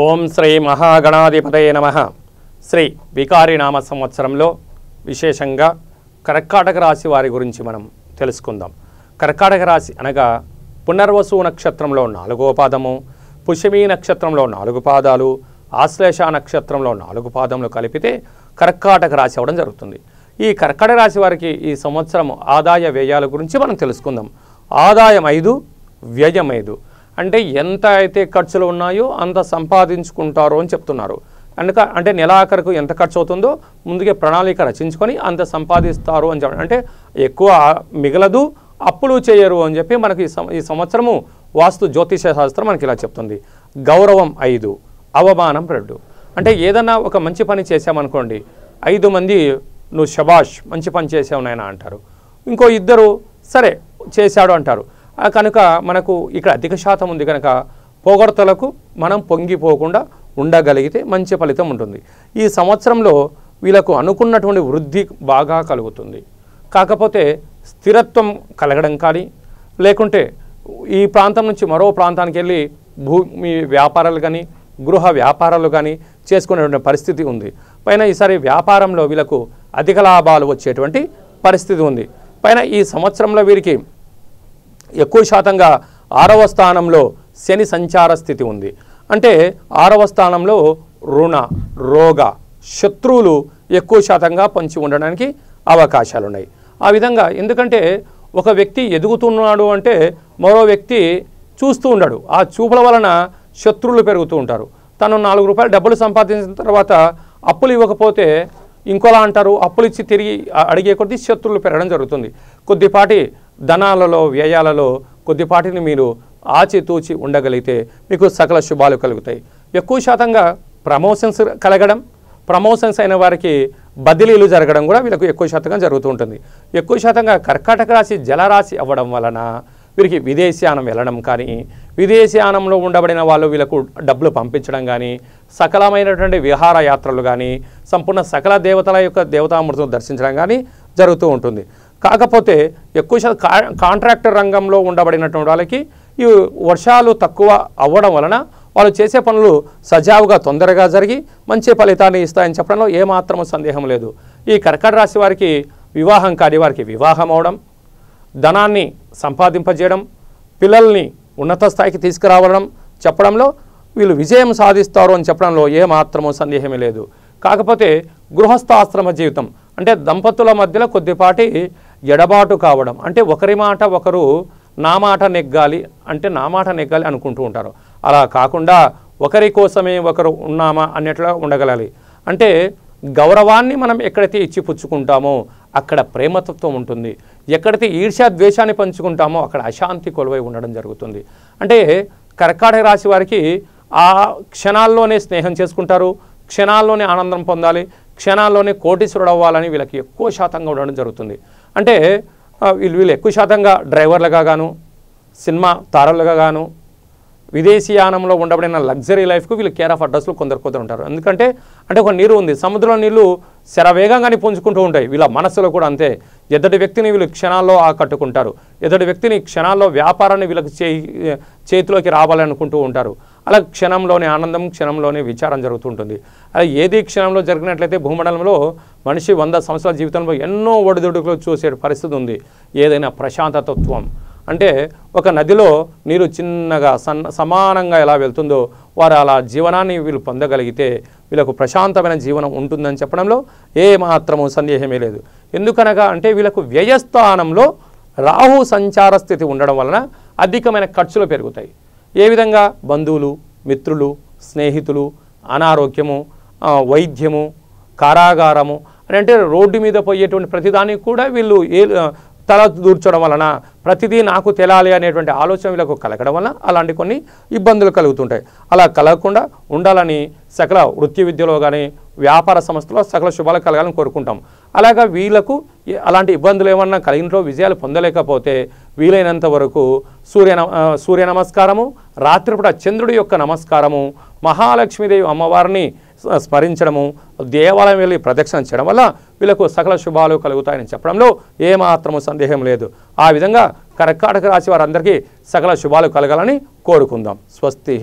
ఓం శ్రీ మహాగణాధిపతయ నమ. శ్రీ వికారి నామ సంవత్సరంలో విశేషంగా కర్కాటక రాశి వారి గురించి మనం తెలుసుకుందాం. కర్కాటక రాశి అనగా పునర్వసు నక్షత్రంలో నాలుగో పాదము పుషమి నక్షత్రంలో నాలుగు పాదాలు ఆశ్లేష నక్షత్రంలో నాలుగు పాదములు కలిపితే కర్కాటక రాశి అవ్వడం జరుగుతుంది. ఈ కర్కాటక రాశి వారికి ఈ సంవత్సరం ఆదాయ వ్యయాల గురించి మనం తెలుసుకుందాం. ఆదాయం ఐదు వ్యయం ఐదు. అంటే ఎంత అయితే ఖర్చులు ఉన్నాయో అంత సంపాదించుకుంటారు అని చెప్తున్నారు. అందుక అంటే నెలాఖరుకు ఎంత ఖర్చు అవుతుందో ముందుగా ప్రణాళిక రచించుకొని అంత సంపాదిస్తారు అని చెప్పడం అంటే ఎక్కువ మిగలదు అప్పులు చేయరు అని చెప్పి మనకి ఈ సం- ఈ సంవత్సరము వాస్తు జ్యోతిష శాస్త్రం మనకి ఇలా చెప్తుంది. గౌరవం ఐదు అవమానం రెండు. అంటే ఏదన్నా ఒక మంచి పని చేసామనుకోండి ఐదు మంది నువ్వు శభాష్ మంచి పని చేసావు నాయన అంటారు. ఇంకో ఇద్దరు సరే చేశాడు అంటారు. కనుక మనకు ఇక్కడ అధిక శాతం ఉంది కనుక పొగడతలకు మనం పొంగిపోకుండా ఉండగలిగితే మంచి ఫలితం ఉంటుంది. ఈ సంవత్సరంలో వీళ్ళకు అనుకున్నటువంటి వృద్ధి బాగా కలుగుతుంది. కాకపోతే స్థిరత్వం కలగడం కానీ లేకుంటే ఈ ప్రాంతం నుంచి మరో ప్రాంతానికి వెళ్ళి భూమి వ్యాపారాలు కానీ గృహ వ్యాపారాలు కానీ చేసుకునేటువంటి పరిస్థితి ఉంది. పైన ఈసారి వ్యాపారంలో వీళ్ళకు అధిక లాభాలు వచ్చేటువంటి పరిస్థితి ఉంది. పైన ఈ సంవత్సరంలో వీరికి ఎక్కువ శాతంగా ఆరవ స్థానంలో శని సంచార స్థితి ఉంది. అంటే ఆరవ స్థానంలో రుణ రోగ శత్రువులు ఎక్కువ శాతంగా పంచి ఉండడానికి అవకాశాలు ఉన్నాయి ఆ విధంగా ఎందుకంటే ఒక వ్యక్తి ఎదుగుతున్నాడు అంటే మరో వ్యక్తి చూస్తూ ఉండడు. ఆ చూపుల వలన శత్రువులు పెరుగుతూ ఉంటారు. తను నాలుగు రూపాయలు డబ్బులు సంపాదించిన తర్వాత అప్పులు ఇవ్వకపోతే ఇంకోలా అంటారు? అప్పులు ఇచ్చి తిరిగి అడిగే కొద్దీ శత్రువులు పెరగడం జరుగుతుంది. కొద్దిపాటి ధనాలలో వ్యయాలలో కొద్దిపాటిని మీరు ఆచితూచి ఉండగలిగితే మీకు సకల శుభాలు కలుగుతాయి. ఎక్కువ శాతంగా ప్రమోషన్స్ కలగడం ప్రమోషన్స్ అయిన వారికి బదిలీలు జరగడం కూడా వీళ్ళకు ఎక్కువ శాతంగా జరుగుతూ ఉంటుంది. ఎక్కువ శాతంగా కర్కాటక రాశి జలరాశి అవ్వడం వలన వీరికి విదేశీయానం వెళ్ళడం కానీ విదేశీయానంలో ఉండబడిన వాళ్ళు వీళ్ళకు డబ్బులు పంపించడం కానీ సకలమైనటువంటి విహారయాత్రలు కానీ సంపూర్ణ సకల దేవతల యొక్క దేవతామూర్తులను దర్శించడం కానీ జరుగుతూ ఉంటుంది. కాకపోతే ఎక్కువ శాతం కా కాంట్రాక్టర్ రంగంలో ఉండబడినటువంటి వాళ్ళకి ఈ వర్షాలు తక్కువ అవ్వడం వలన వాళ్ళు చేసే పనులు సజావుగా తొందరగా జరిగి మంచి ఫలితాన్ని ఇస్తాయని చెప్పడంలో ఏమాత్రము సందేహం లేదు. ఈ కర్కట రాశి వారికి వివాహం కాని వారికి వివాహం అవడం ధనాన్ని సంపాదింపజేయడం పిల్లల్ని ఉన్నత స్థాయికి తీసుకురావడం చెప్పడంలో వీళ్ళు విజయం సాధిస్తారు అని చెప్పడంలో ఏమాత్రమూ సందేహమే లేదు. కాకపోతే గృహస్థాశ్రమ జీవితం అంటే దంపతుల మధ్యలో కొద్దిపాటి ఎడబాటు కావడం. అంటే ఒకరి మాట ఒకరు నా మాట నెగ్గాలి అంటే నా మాట నెగ్గాలి అనుకుంటూ ఉంటారు. అలా కాకుండా ఒకరి కోసమే ఒకరు ఉన్నామా అన్నట్లా ఉండగలాలి అంటే గౌరవాన్ని మనం ఎక్కడైతే ఇచ్చి పుచ్చుకుంటామో అక్కడ ప్రేమతత్వం ఉంటుంది. ఎక్కడైతే ఈర్ష్యా ద్వేషాన్ని పంచుకుంటామో అక్కడ అశాంతి కొలువై ఉండడం జరుగుతుంది. అంటే కర్కాటక రాశి వారికి ఆ క్షణాల్లోనే స్నేహం చేసుకుంటారు. క్షణాల్లోనే ఆనందం పొందాలి. క్షణాల్లోనే కోటీశ్వరుడు అవ్వాలని వీళ్ళకి ఎక్కువ శాతంగా ఉండడం జరుగుతుంది. అంటే వీళ్ళు వీళ్ళు ఎక్కువ శాతంగా డ్రైవర్లుగా గాను సినిమా తారలుగా గాను విదేశీయానంలో ఉండబడిన లగ్జరీ లైఫ్కు వీళ్ళు కేర్ ఆఫ్ అడ్రస్లు కొందరు కొందరు ఉంటారు. ఎందుకంటే అంటే ఒక నీరు ఉంది సముద్రంలో నీళ్ళు శరవేగంగానే పుంజుకుంటూ ఉంటాయి. వీళ్ళ మనస్సులో కూడా అంతే. ఎదుటి వ్యక్తిని వీళ్ళు క్షణాల్లో ఆకట్టుకుంటారు. ఎదుటి వ్యక్తిని క్షణాల్లో వ్యాపారాన్ని వీళ్ళకి చేయి చేతిలోకి రావాలనుకుంటూ ఉంటారు. అలా క్షణంలోనే ఆనందం క్షణంలోనే విచారం జరుగుతుంటుంది. అలా ఏది క్షణంలో జరిగినట్లయితే భూమండలంలో మనిషి వంద సంవత్సరాల జీవితంలో ఎన్నో ఒడిదుడుకులు చూసే పరిస్థితి ఉంది. ఏదైనా ప్రశాంతతత్వం అంటే ఒక నదిలో నీరు చిన్నగా సన్న సమానంగా ఎలా వెళ్తుందో వారు అలా జీవనాన్ని వీళ్ళు పొందగలిగితే వీళ్ళకు ప్రశాంతమైన జీవనం ఉంటుందని చెప్పడంలో ఏ మాత్రము సందేహమే లేదు. ఎందుకనగా అంటే వీళ్ళకు వ్యయస్థానంలో రాహు సంచార స్థితి ఉండడం వలన అధికమైన ఖర్చులు పెరుగుతాయి. ఏ విధంగా బంధువులు మిత్రులు స్నేహితులు అనారోగ్యము వైద్యము కారాగారము అని అంటే రోడ్డు మీద పోయేటువంటి ప్రతిదానికి కూడా వీళ్ళు ఏ తల దూర్చడం వలన ప్రతిదీ నాకు తెలాలి అనేటువంటి ఆలోచన వీళ్ళకు కలగడం వలన అలాంటి కొన్ని ఇబ్బందులు కలుగుతుంటాయి. అలా కలగకుండా ఉండాలని సకల వృత్తి విద్యలో కానీ వ్యాపార సంస్థలో సకల శుభాలు కలగాలని కోరుకుంటాం. అలాగా వీళ్ళకు అలాంటి ఇబ్బందులు ఏమన్నా కలిగినలో విజయాలు పొందలేకపోతే వీలైనంత వరకు సూర్య నమ- సూర్య నమస్కారము రాత్రిపూట చంద్రుడి యొక్క నమస్కారము మహాలక్ష్మీదేవి అమ్మవారిని స్మరించడము దేవాలయం వెళ్ళి ప్రదక్షిణ చేయడం వల్ల వీళ్ళకు సకల శుభాలు కలుగుతాయని చెప్పడంలో ఏమాత్రము సందేహం లేదు. ఆ విధంగా కర్కాటక రాశి వారందరికీ సకల శుభాలు కలగాలని కోరుకుందాం. స్వస్తి